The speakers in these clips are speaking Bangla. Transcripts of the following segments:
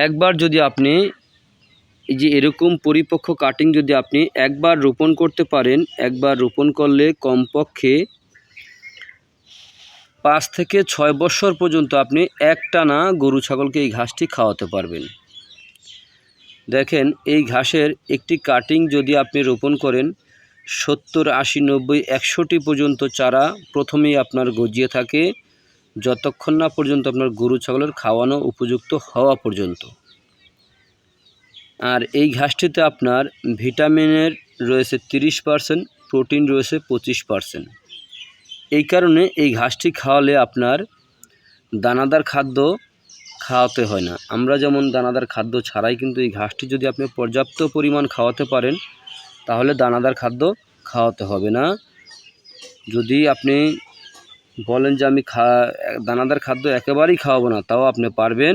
একবার যদি আপনি এই যে এরকম পরিপক্ক কাটিং যদি আপনি একবার রোপণ করতে পারেন, একবার রোপণ করলে কমপক্ষে পাঁচ থেকে ছয় বছর পর্যন্ত আপনি একটানা গরু ছাগলকে এই ঘাসটি খাওয়াতে পারবেন। দেখেন, এই ঘাসের একটি কাটিং যদি আপনি রোপণ করেন, সত্তর, আশি, নব্বই একশোটি পর্যন্ত চারা প্রথমেই আপনার গজিয়ে থাকে। যতক্ষণ না পর্যন্ত আপনার গরু, ছাগলের খাওয়ানো উপযুক্ত হওয়া পর্যন্ত। আর এই ঘাসটিতে আপনার ভিটামিনের রয়েছে তিরিশ পারসেন্ট, প্রোটিন রয়েছে পঁচিশ পারসেন্ট। এই কারণে এই ঘাসটি খাওয়ালে আপনার দানাদার খাদ্য খাওয়াতে হয় না। আমরা যেমন দানাদার খাদ্য ছাড়াই কিন্তু এই ঘাসটি যদি আপনি পর্যাপ্ত পরিমাণ খাওয়াতে পারেন, তাহলে দানাদার খাদ্য খাওয়াতে হবে না। যদি আপনি বলেন যে আমি খা, দানাদার খাদ্য একেবারেই খাওয়াবো না, তাও আপনি পারবেন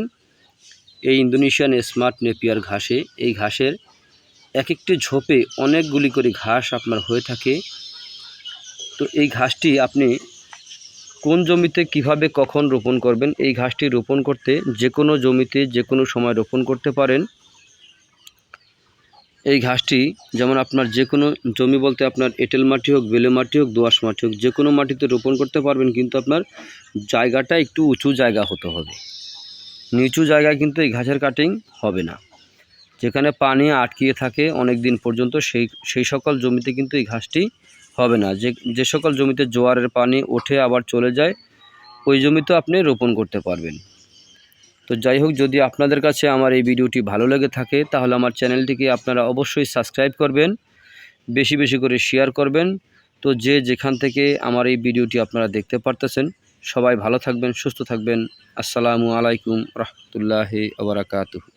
এই ইন্দোনেশিয়ান স্মার্ট নেপিয়ার ঘাসে। এই ঘাসের এক একটি ঝোপে অনেকগুলি করে ঘাস আপনার হয়ে থাকে। তো এই ঘাসটি আপনি কোন জমিতে কীভাবে কখন রোপণ করবেন? এই ঘাসটি রোপণ করতে যে কোনো জমিতে, যে কোনো সময় রোপণ করতে পারেন। এই ঘাসটি যেমন আপনার যে কোনো জমি বলতে আপনার এঁটেল মাটি হোক, বেলে মাটি হোক দোআঁশ মাটি হোক, যে কোনো মাটিতে রোপণ করতে পারবেন, কিন্তু আপনার জায়গাটা একটু উঁচু জায়গা হতে হবে। নিচু জায়গায় কিন্তু এই ঘাসের কাটিং হবে না। যেখানে পানি আটকিয়ে থাকে অনেক দিন পর্যন্ত, সেই সেই সকল জমিতে কিন্তু এই ঘাসটি হবে না। যে যে সকল জমিতে জোয়ারের পানি ওঠে, আবার চলে যায়, ওই জমিতে আপনি রোপণ করতে পারবেন। তো যাই হোক, যদি আপনাদের কাছে আমার এই ভিডিওটি ভালো লেগে থাকে, তাহলে আমার চ্যানেলটিকে আপনারা অবশ্যই সাবস্ক্রাইব করবেন, বেশি বেশি করে শেয়ার করবেন। তো যে যেখান থেকে আমার এই ভিডিওটি আপনারা দেখতে পারতেছেন, সবাই ভালো থাকবেন, সুস্থ থাকবেন। আসসালামু আলাইকুম রহমতুল্লাহি আবরাকাতুহু